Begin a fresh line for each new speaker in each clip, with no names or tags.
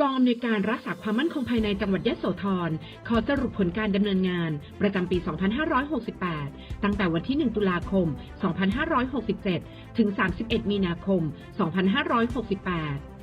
กองอำนวยการรักษาความมั่นคงภายในจังหวัดยะโสธรขอสรุปผลการดำเนินงาน ประจำปี 2568 ตั้งแต่วันที่ 1 ตุลาคม 2567 ถึง 31 มีนาคม 2568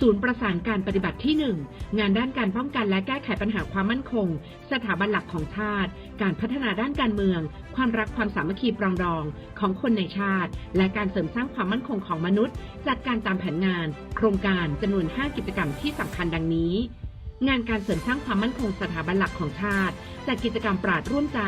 ศูนย์ประสานการปฏิบัติที่ 1 งานด้านการป้องกันและแก้ไขปัญหาความมั่นคง สถาบันหลักของชาติ การพัฒนาด้านการเมือง ความรักความสามัคคีปรองดองของคนในชาติ และการเสริมสร้างความมั่นคงของมนุษย์ จัดการตามแผนงาน โครงการจำนวน 5 กิจกรรมที่สำคัญดังนี้งานการเสริมสร้างความมั่นคงสถาบันหลักของชาติ จัดกิจกรรมปราดร่วมใจ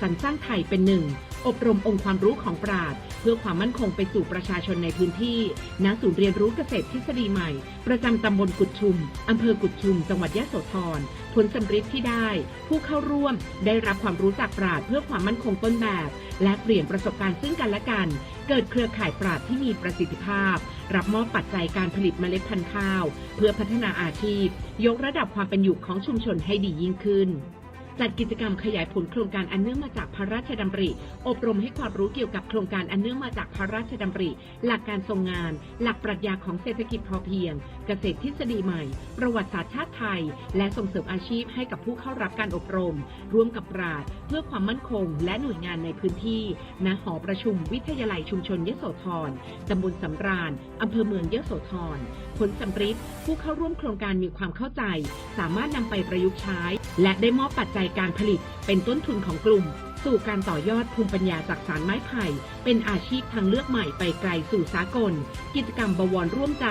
สรรสร้างไทยเป็นหนึ่ง อบรมองค์ความรู้ของปราดเพื่อความมั่นคงไปสู่ประชาชนในพื้นที่ณศูนย์เรียนรู้เกษตรทฤษฎีใหม่ ประจำตำบลกุดชุม อำเภอกุดชุม จังหวัดยะโสธร ผลสำฤทธิ์ที่ได้ ผู้เข้าร่วมได้รับความรู้จากปราดเพื่อความมั่นคงต้นแบบ และเปลี่ยนประสบการณ์ซึ่งกันและกัน เกิดเครือข่ายปราดที่มีประสิทธิภาพ รับมอบปัจจัยการผลิตเมล็ดพันธุ์ข้าว เพื่อพัฒนาอาชีพ ยกระดับความเป็นอยู่ของชุมชนให้ดียิ่งขึ้น จัดกิจกรรมขยายผลโครงการอันเนื่องมาจากพระราชดำริ อบรมให้ความรู้เกี่ยวกับโครงการอันเนื่องมาจากพระราชดำริ หลักการทรงงาน หลักปรัชญาของเศรษฐกิจพอเพียงเกษตรทฤษฎีใหม่ ประวัติศาสตร์ชาติไทย และส่งเสริมอาชีพให้กับผู้เข้ารับการอบรม ร่วมกับปราดเพื่อความมั่นคง และหน่วยงานในพื้นที่ณหอประชุมวิทยาลัยชุมชนยโสธรตำบลสำราญอำเภอเมืองยโสธรผลสำฤทธิ์ผู้เข้าร่วมโครงการมีความเข้าใจ สามารถนำไปประยุกต์ใช้ และได้มอบปัจจัยการผลิตเป็นต้นทุนของกลุ่ม สู่การต่อยอดภูมิปัญญาจากสารไม้ไผ่ เป็นอาชีพทางเลือกใหม่ไปไกลสู่สากล กิจกรรมบวรร่วมใจ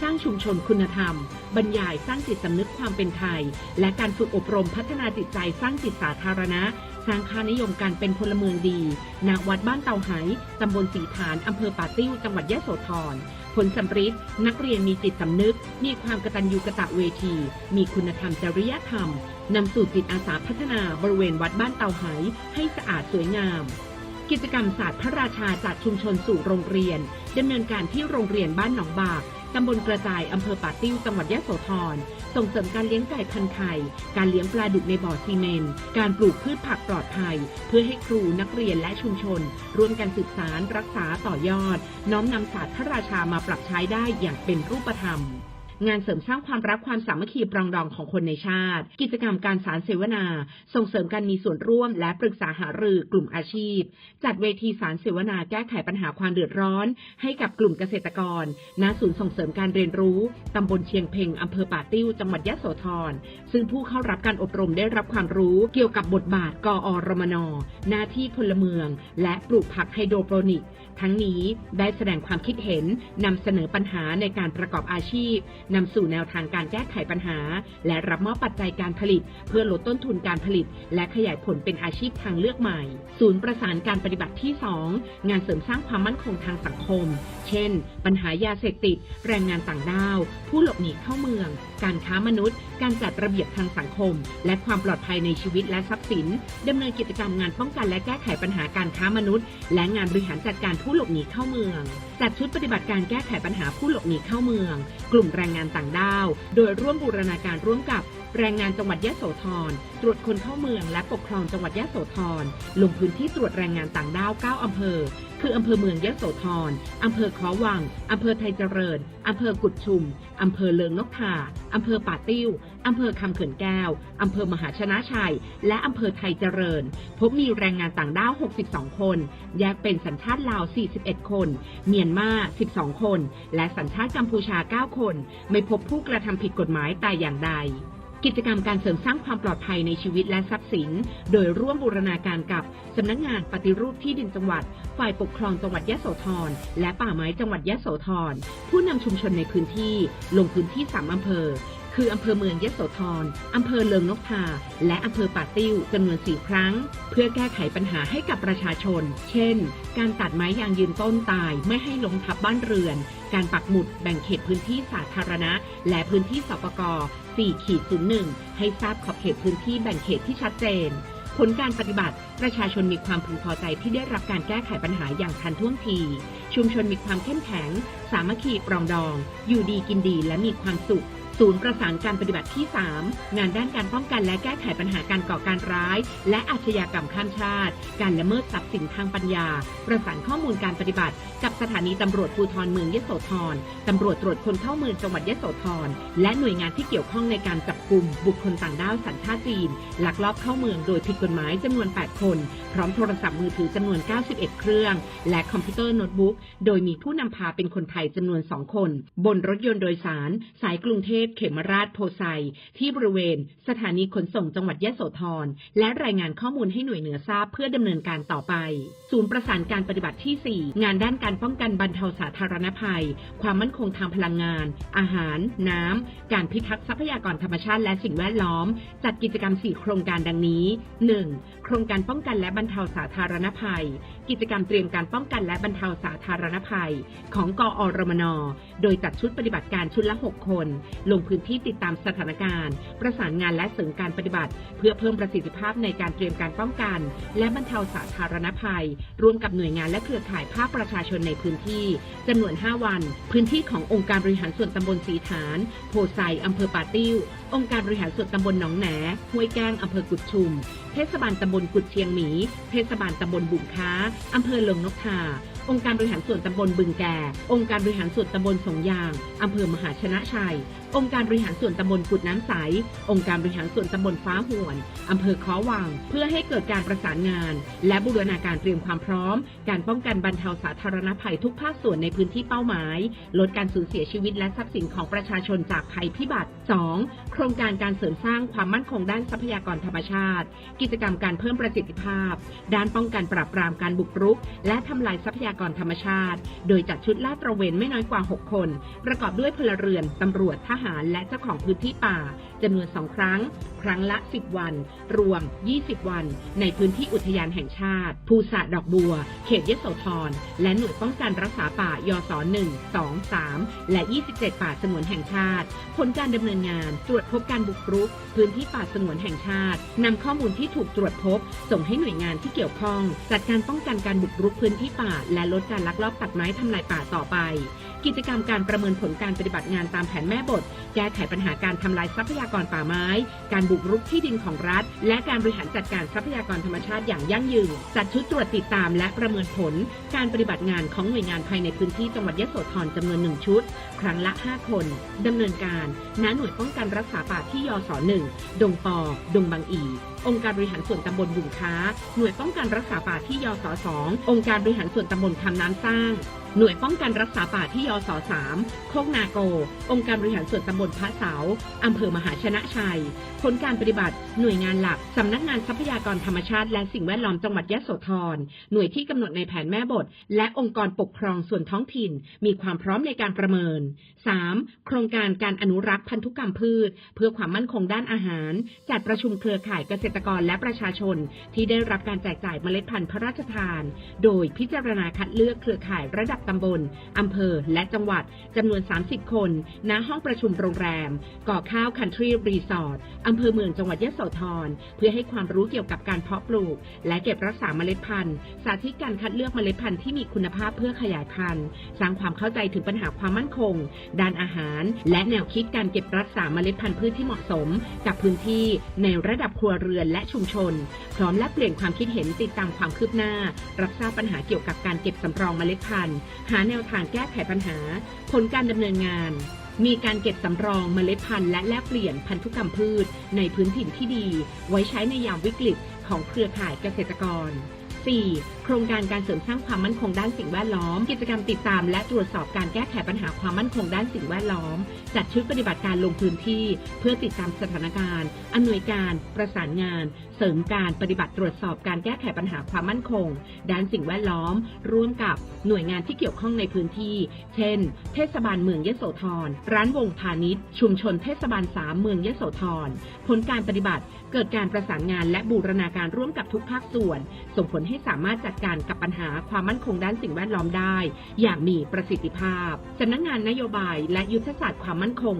สร้างชุมชนคุณธรรม บรรยายสร้างจิตสำนึกความเป็นไทย และการฝึกอบรมพัฒนาจิตใจสร้างจิตสาธารณะ สร้างค่านิยมการเป็นพลเมืองดีณวัดบ้านเตาไหตำบลสีฐานอำเภอป่าติ้วจังหวัดยะโสธร ผลสำฤทธิ์นักเรียนมีจิตสำนึก มีความกตัญญูกะตะเวที มีคุณธรรมจริยธรรม นำสู่จิตอาสาพัฒนาบริเวณวัดบ้านเตาไหให้สะอาดสวยงาม กิจกรรมศาสตร์พระราชาจากชุมชนสู่โรงเรียนดำเนินการที่โรงเรียนบ้านหนองบาก ตำบลกระจายอำเภอป่าติ้ว จังหวัดยะโสธร ส่งเสริมการเลี้ยงไก่พันไข่ การเลี้ยงปลาดุกในบ่อซีเมนต์ การปลูกพืชผักปลอดภัย เพื่อให้ครูนักเรียนและชุมชน ร่วมกันสืบสารรักษาต่อยอด น้อมนำศาสตร์พระราชามาปรับใช้ได้อย่างเป็นรูปธรรม งานเสริมสร้างความรักความสามัคคีปรองดองของคนในชาติ กิจกรรมการสารเสวนา ส่งเสริมการมีส่วนร่วม และปรึกษาหารือกลุ่มอาชีพ จัดเวทีสารเสวนาแก้ไขปัญหาความเดือดร้อน ให้กับกลุ่มเกษตรกร ณ ศูนย์ส่งเสริมการเรียนรู้ตำบลเชียงเพ็งอำเภอป่าติ้ว จังหวัดยะโสธร ซึ่งผู้เข้ารับการอบรมได้รับความรู้เกี่ยวกับบทบาทกอรมน หน้าที่พลเมือง และปลูกผักไฮโดรโปรนิก ทั้งนี้ได้แสดงความคิดเห็นนำเสนอปัญหาในการประกอบอาชีพนำสู่แนวทางการแก้ไขปัญหา และรับมอบปัจจัยการผลิต เพื่อลดต้นทุนการผลิต และขยายผลเป็นอาชีพทางเลือกใหม่ ศูนย์ประสานการปฏิบัติที่ 2 งานเสริมสร้างความมั่นคงทางสังคม เช่น ปัญหายาเสพติด แรงงานต่างด้าว ผู้หลบหนีเข้าเมือง การค้ามนุษย์ การจัดระเบียบทางสังคม และความปลอดภัยในชีวิตและทรัพย์สินดำเนินกิจกรรมงานป้องกันและแก้ไขปัญหาการค้ามนุษย์ และงานบริหารจัดการผู้หลบหนีเข้าเมือง จัดชุดปฏิบัติการแก้ไขปัญหาผู้หลบหนีเข้าเมือง กลุ่มแรงงานต่างด้าว โดยร่วมบูรณาการร่วมกับแรงงานจังหวัดยะโสธร ตรวจคนเข้าเมืองและปกครองจังหวัดยะโสธร ลงพื้นที่ตรวจแรงงานต่างด้าว 9 อำเภอคืออำเภอเมืองยะโสธรอำเภอขอวังอำเภอไทยเจริญอำเภอกุดชุมอำเภอเลิงนกทาอำเภอป่าติ้วอำเภอคำเขื่อนแก้วอำเภอมหาชนะชัย และอำเภอไทยเจริญ พบมีแรงงานต่างด้าว 62 คน แยกเป็นสัญชาติลาว 41 คน เมียนมา 12 คน และสัญชาติกัมพูชา 9 คน ไม่พบผู้กระทำผิดกฎหมายแต่อย่างใด กิจกรรมการเสริมสร้างความปลอดภัยในชีวิตและทรัพย์สิน โดยร่วมบูรณาการกับสำนักงานปฏิรูปที่ดินจังหวัด ฝ่ายปกครองจังหวัดยะโสธร และป่าไม้จังหวัดยะโสธร ผู้นำชุมชนในพื้นที่ ลงพื้นที่สามอำเภอ คืออำเภอเมืองยะโสธรอำเภอเลิงนกทา และอำเภอป่าติ้วจำนวนสี่ครั้ง เพื่อแก้ไขปัญหาให้กับประชาชน เช่น การตัดไม้ยางยืนต้นตายไม่ให้ล้มทับบ้านเรือน การปักหมุดแบ่งเขตพื้นที่สาธารณะ และพื้นที่สปก 4ขีด01 ให้ทราบขอบเขตพื้นที่แบ่งเขตที่ชัดเจน ผลการปฏิบัติ ประชาชนมีความพึงพอใจที่ได้รับการแก้ไขปัญหาอย่างทันท่วงที ชุมชนมีความเข้มแข็ง สามัคคีปรองดอง อยู่ดีกินดีและมีความสุข ศูนย์ประสานการปฏิบัติที่ 3 งานด้านการป้องกันและแก้ไขปัญหาการก่อการร้าย และอาชญากรรมข้ามชาติ การละเมิดทรัพย์สินทางปัญญา ประสานข้อมูลการปฏิบัติ กับสถานีตำรวจภูธรเมืองยโสธรตำรวจตรวจคนเข้าเมืองจังหวัดยโสธรและหน่วยงานที่เกี่ยวข้องในการจับกลุ่มบุคคลต่างด้าวสัญชาติจีนลักลอบเข้าเมืองโดยผิดกฎหมายจำนวน 8 คน พร้อมโทรศัพท์มือถือจำนวน 91 เครื่อง และคอมพิวเตอร์โน้ตบุ๊ก โดยมีผู้นำพาเป็นคนไทยจำนวน 2 คน บนรถยนต์โดยสาร สายกรุงเทพพเขมราชโพไซที่บริเวณ สถานีขนส่งจังหวัดยะโสธรและรายงานข้อมูลให้หน่วยเหนือทราบเพื่อดำเนินการต่อไป ศูนย์ประสานการปฏิบัติที่ 4 งานด้านการป้องกันบรรเทาสาธารณภัย ความมั่นคงทางพลังงาน อาหาร น้ำ การพิทักษ์ทรัพยากรธรรมชาติและสิ่งแวดล้อม จัดกิจกรรม 4 โครงการดังนี้ 1. โครงการป้องกันและบรรเทาสาธารณภัยกิจกรรมเตรียมการป้องกันและบรรเทาสาธารณภัย ของกอรมน โดยจัดชุดปฏิบัติการชุดละ 6 คน ลงพื้นที่ติดตามสถานการณ์ ประสานงานและเสริมการปฏิบัติ เพื่อเพิ่มประสิทธิภาพในการเตรียมการป้องกัน และบรรเทาสาธารณภัย ร่วมกับหน่วยงานและเครือข่ายภาคประชาชนในพื้นที่จำนวน 5 วัน พื้นที่ขององค์การบริหารส่วนตำบลสีฐาน โพไซอำเภอป่าติ้ว องค์การบริหารส่วนตำบลหนองแหนห้วยแก้งอำเภอกุดชุม เทศบาลตำบลกุดเชียงหมี เทศบาลตำบลบุงค้าอำเภอเลิงนกทาองค์การบริหารส่วนตำบลบึงแก่ องค์การบริหารส่วนตำบลสงยางอำเภอมหาชนะชัย องค์การบริหารส่วนตำบลกุดน้ำใส องค์การบริหารส่วนตำบลฟ้าห่วน อำเภอค้อวัง เพื่อให้เกิดการประสานงาน และบูรณาการเตรียมความพร้อม การป้องกันบรรเทาสาธารณภัยทุกภาคส่วนในพื้นที่เป้าหมาย ลดการสูญเสียชีวิตและทรัพย์สินของประชาชนจากภัยพิบัติ 2. โครงการการเสริมสร้างความมั่นคงด้านทรัพยากรธรรมชาติ กิจกรรมการเพิ่มประสิทธิภาพ ด้านป้องกันปราบปรามการบุกรุก และทำลายทรัพยากรธรรมชาติ โดยจัดชุดลาดตระเวนไม่น้อยกว่า 6 คน ประกอบด้วยพลเรือนตำรวจทหารและเจ้าของพื้นที่ป่าจำนวน2ครั้ง ครั้งละ 10 วัน รวม 20 วัน ในพื้นที่อุทยานแห่งชาติ ภูสะดอกบัวเขตยโสธร และหน่วยป้องกันรักษาป่ายศ1 2 3 และ 27 ป่าสงวนแห่งชาติ ผลการดำเนินงานตรวจพบการบุกรุก พื้นที่ป่าสงวนแห่งชาตินำข้อมูลที่ถูกตรวจพบ ส่งให้หน่วยงานที่เกี่ยวข้อง จัดการป้องกันการบุกรุกพื้นที่ป่า และลดการลักลอบตัดไม้ทำลายป่าต่อไป กิจกรรมการประเมินผลการปฏิบัติงานตามแผนแม่บท แก้ไขปัญหาการทำลายทรัพยากรป่าไม้ การบุกรุกที่ดินของรัฐ และการบริหารจัดการทรัพยากรธรรมชาติอย่างยั่งยืนจัดชุดตรวจติดตามและประเมินผล การปฏิบัติงานของหน่วยงานภายในพื้นที่จังหวัดยะโสธรจำนวนหนึ่งชุด ครั้งละ 5 คนดำเนินการณหน่วยป้องกันรักษาป่าที่ยศหนึ่งดงปอ ดงบางอีองค์การบริหารส่วนตำบลบุงค้า หน่วยป้องกันรักษาป่าที่ยศสององค์การบริหารส่วนตำบลคำน้ำสร้าง หน่วยป้องกันรักษาป่าที่ยศสามโคกนาโก องค์การบริหารส่วนตำบลพระเสา อำเภอมหาชนะชัย ผลการปฏิบัติ หน่วยงานหลัก สำนักงานทรัพยากรธรรมชาติและสิ่งแวดล้อมจังหวัดยะโสธร หน่วยที่กำหนดในแผนแม่บท และองค์กรปกครองส่วนท้องถิ่น มีความพร้อมในการประเมิน 3. โครงการการอนุรักษ์พันธุกรรมพืช เพื่อความมั่นคงด้านอาหาร จัดประชุมเครือข่ายเกษตรกรและประชาชน ที่ได้รับการแจกจ่ายเมล็ดพันธุ์พระราชทาน โดยพิจารณาคัดเลือกเครือข่ายระดับตำบลอำเภอ และจังหวัดจำนวน 30 คน ณ ห้องประชุมโรงแรม ก่อข้าวคันทรีรีสอร์ทอำเภอเมืองจังหวัดยะโสธร เพื่อให้ความรู้เกี่ยวกับการเพาะปลูก และเก็บรักษาเมล็ดพันธุ์ สาธิตการคัดเลือกเมล็ดพันธุ์ที่มีคุณภาพเพื่อขยายพันธุ์ สร้างความเข้าใจถึงปัญหาความมั่นคงด้านอาหาร และแนวคิดการเก็บรักษาเมล็ดพันธุ์พืชที่เหมาะสม กับพื้นที่ในระดับครัวเรือนและชุมชน พร้อมแลกเปลี่ยนความคิดเห็นติดตามความคืบหน้า รับทราบปัญหาเกี่ยวกับการเก็บสำรองเมล็ดพันธุ์ หาแนวทางแก้ไขปัญหา ผลการดำเนินงานมีการเก็บสำรองเมล็ดพันธุ์และแลกเปลี่ยนพันธุกรรมพืช ในพื้นถิ่นที่ดี ไว้ใช้ในยามวิกฤตของเครือข่ายเกษตรกร 4. โครงการการเสริมสร้างความมั่นคงด้านสิ่งแวดล้อม กิจกรรมติดตามและตรวจสอบการแก้ไขปัญหาความมั่นคงด้านสิ่งแวดล้อม จัดชุดปฏิบัติการลงพื้นที่ เพื่อติดตามสถานการณ์อำนวยการ ประสานงาน เสริมการปฏิบัติตรวจสอบการแก้ไขปัญหาความมั่นคง ด้านสิ่งแวดล้อม ร่วมกับหน่วยงานที่เกี่ยวข้องในพื้นที่ เช่น เทศบาลเมืองยโสธร ร้านวงพาณิชย์ ชุมชนเทศบาลสามเมืองยโสธร ผลการปฏิบัติ เกิดการประสานงานและบูรณาการร่วมกับทุกภาคส่วน ส่งผลให้สามารถจัดการกับปัญหาความมั่นคงด้านสิ่งแวดล้อมได้ อย่างมีประสิทธิภาพสำนักงานนโยบายและยุทธศาสตร์ความมั่นคง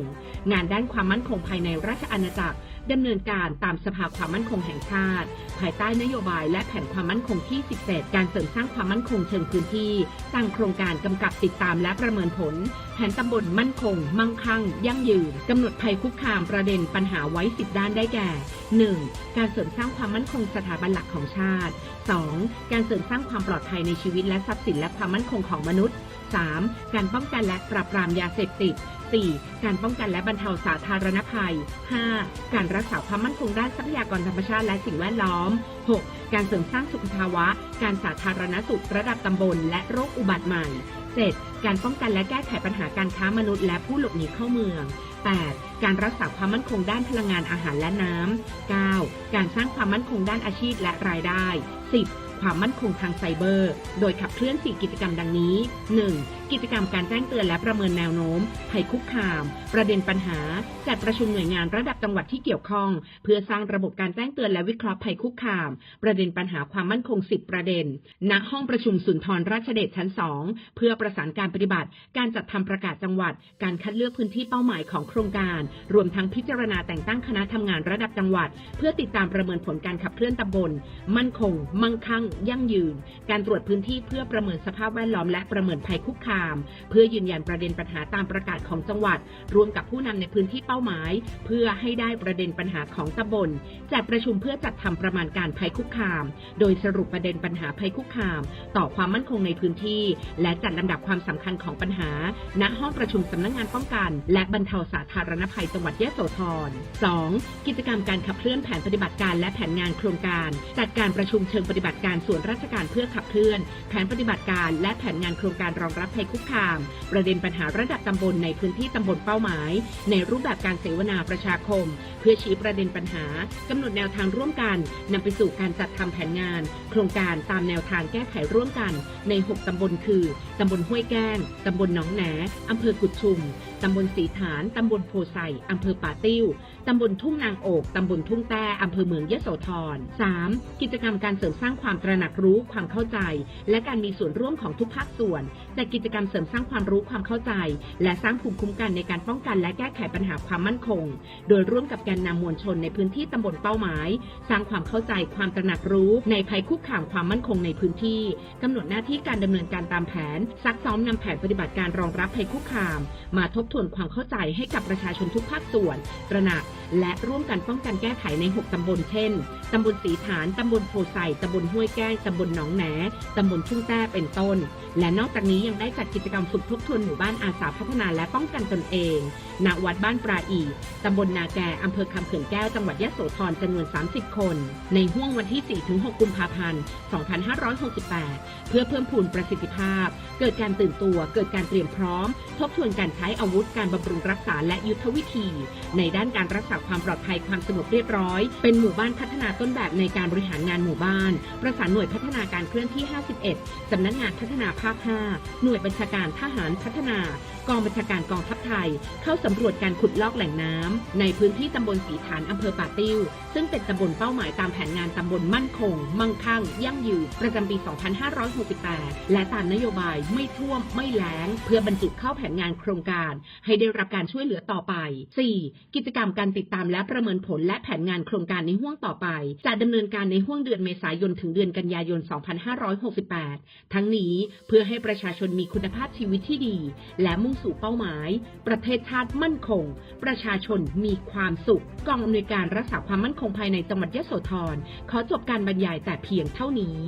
งานด้านความมั่นคงภายในราชอาณาจักร ดำเนินการตามสภาความมั่นคงแห่งชาติ ภายใต้นโยบายและแผนความมั่นคงที่ 17 การเสริมสร้างความมั่นคงเชิงพื้นที่ตั้งโครงการกำกับติดตามและประเมินผล แผนตำบลมั่นคง มั่งคั่ง ยั่งยืนกำหนดภัยคุกคามประเด็นปัญหาไว้ 10 ด้านได้แก่ 1. การเสริมสร้างความมั่นคงสถาบันหลักของชาติ 2. การเสริมสร้างความปลอดภัยในชีวิตและทรัพย์สินและความมั่นคงของมนุษย์ 3. การป้องกันและปราบปรามยาเสพติด 4. การป้องกันและบรรเทาสาธารณภัย 5. การรักษาความมั่นคงด้านทรัพยากรธรรมชาติและสิ่งแวดล้อม 6. การเสริมสร้างสุขภาวะ การสาธารณสุขระดับตำบล และโรคอุบัติใหม่ 7. การป้องกันและแก้ไขปัญหาการค้ามนุษย์และผู้หลบหนีเข้าเมือง 8. การรักษาความมั่นคงด้านพลังงานอาหารและน้ำ 9. การสร้างความมั่นคงด้านอาชีพและรายได้ 10. ความมั่นคงทางไซเบอร์ โดยขับเคลื่อน 4 กิจกรรมดังนี้ 1. กิจกรรมการแจ้งเตือนและประเมินแนวโน้มภัยคุกคาม ประเด็นปัญหา จัดประชุมหน่วยงานระดับจังหวัดที่เกี่ยวข้อง เพื่อสร้างระบบการแจ้งเตือนและวิเคราะห์ภัยคุกคาม ประเด็นปัญหาความมั่นคง 10 ประเด็น ณ ห้องประชุมสุนทรราชเดชชั้น 2 เพื่อประสานการปฏิบัติ การจัดทำประกาศจังหวัด การคัดเลือกพื้นที่เป้าหมายของโครงการ รวมทั้งพิจารณาแต่งตั้งคณะทำงานระดับจังหวัด เพื่อติดตามประเมินผลการขับเคลื่อนตำบล มั่นคง มั่งคั่ง ยั่งยืน การตรวจพื้นที่เพื่อประเมินสภาพแวดล้อมและประเมินภัยคุกคามเพื่อยืนยันประเด็นปัญหาตามประกาศของจังหวัด รวมกับผู้นำในพื้นที่เป้าหมาย เพื่อให้ได้ประเด็นปัญหาของตำบลจัดประชุมเพื่อจัดทำประมาณการภัยคุกคาม โดยสรุปประเด็นปัญหาภัยคุกคาม ต่อความมั่นคงในพื้นที่ และจัดลำดับความสำคัญของปัญหา ณห้องประชุมสำนักงานป้องกัน และบรรเทาสาธารณภัยจังหวัดยะโสธร 2. กิจกรรมการขับเคลื่อนแผนปฏิบัติการและแผนงานโครงการ จัดการประชุมเชิงปฏิบัติการส่วนราชการเพื่อขับเคลื่อน แผนปฏิบัติการและแผนงานโครงการรองรับภัยคุกคาม ประเด็นปัญหาระดับตำบลในพื้นที่ตำบลเป้าหมาย ในรูปแบบการเสวนาประชาคม พื่อชี้ประเด็นปัญหากำหนดแนวทางร่วมกันนำไปสู่การจัดทำแผนงาน โครงการตามแนวทางแก้ไขร่วมกัน ใน 6 ตำบลคือตำบลห้วยแก้งตำบลหนองแหนอำเภอกุดชุมตำบลสีฐาน ตำบลโพไซอำเภอป่าติ้ว ตำบลทุ่งนางโอกตำบลทุ่งแต้อำเภอเมืองยะโสธร 3. กิจกรรมการเสริมสร้างความตระหนักรู้ความเข้าใจ และการมีส่วนร่วมของทุกภาคส่วนจัดกิจกรรมเสริมสร้างความรู้ความเข้าใจ และสร้างภูมิคุ้มกันในการป้องกันและแก้ไขปัญหาความมั่นคง โดยร่วมกับแกนนำมวลชนในพื้นที่ตำบลเป้าหมาย สร้างความเข้าใจความตระหนักรู้ ในภัยคุกคามความมั่นคงในพื้นที่กำหนดหน้าที่การดำเนินการตามแผน ซักซ้อมนำแผนปฏิบัติการรองรับภัยคุกคาม มาทบทวนความเข้าใจให้กับประชาชนทุกภาคส่วน ตระหนัก และร่วมกันป้องกันแก้ไขใน 6 ตำบลเช่นตำบลสีฐานตำบลโพไซตำบลห้วยแก้งตำบลหนองแหนตำบลทุ่งแต้เป็นต้น และนอกจากนี้ยังได้จัดกิจกรรมฝึกทบทวนหมู่บ้านอาสาพัฒนาและป้องกันตนเองณวัดบ้านปลาอีตำบลนาแกอำเภอคำเขื่อนแก้วจังหวัดยะโสธรจำนวน 30 คน ในห่วงวันที่ 4-6 กุมภาพันธ์ 2568 เพื่อเพิ่มพูนประสิทธิภาพ เกิดการตื่นตัว เกิดการเตรียมพร้อม ทบทวนการใช้อาวุธการบำรุงรักษาและยุทธวิธี ในด้านการรักษาความปลอดภัยความสงบเรียบร้อย เป็นหมู่บ้านพัฒนาต้นแบบในการบริหารงานหมู่บ้าน ประสานหน่วยพัฒนาการเคลื่อนที่ 51 สำนักงานพัฒนาภาค 5 หน่วยบัญชาการทหารพัฒนา กองบัญชาการกองทัพไทย เข้าสำรวจการขุดลอกแหล่งน้ำในพื้นที่ตำบลสีฐานอำเภอป่าติ้ว ซึ่งเป็นตำบลเป้าหมายตามแผนงานตำบลมั่นคง มั่งคั่ง ยั่งยืนประจำปี 2568 และตามนโยบายไม่ท่วมไม่แล้ง เพื่อบรรจุเข้าแผนงานโครงการ ให้ได้รับการช่วยเหลือต่อไป 4. กิจกรรมการติดตามและประเมินผลและแผนงานโครงการในห่วงต่อไป จะดำเนินการในห่วงเดือนเมษายนถึงเดือนกันยายน 2568 ทั้งนี้เพื่อให้ประชาชนมีคุณภาพชีวิตที่ดี และมุ่งสู่เป้าหมาย ประเทศชาติมั่นคง ประชาชนมีความสุข กองอำนวยการรักษาความมั่นคงภายในจังหวัดยะโสธรขอจบการบรรยายแต่เพียงเท่านี้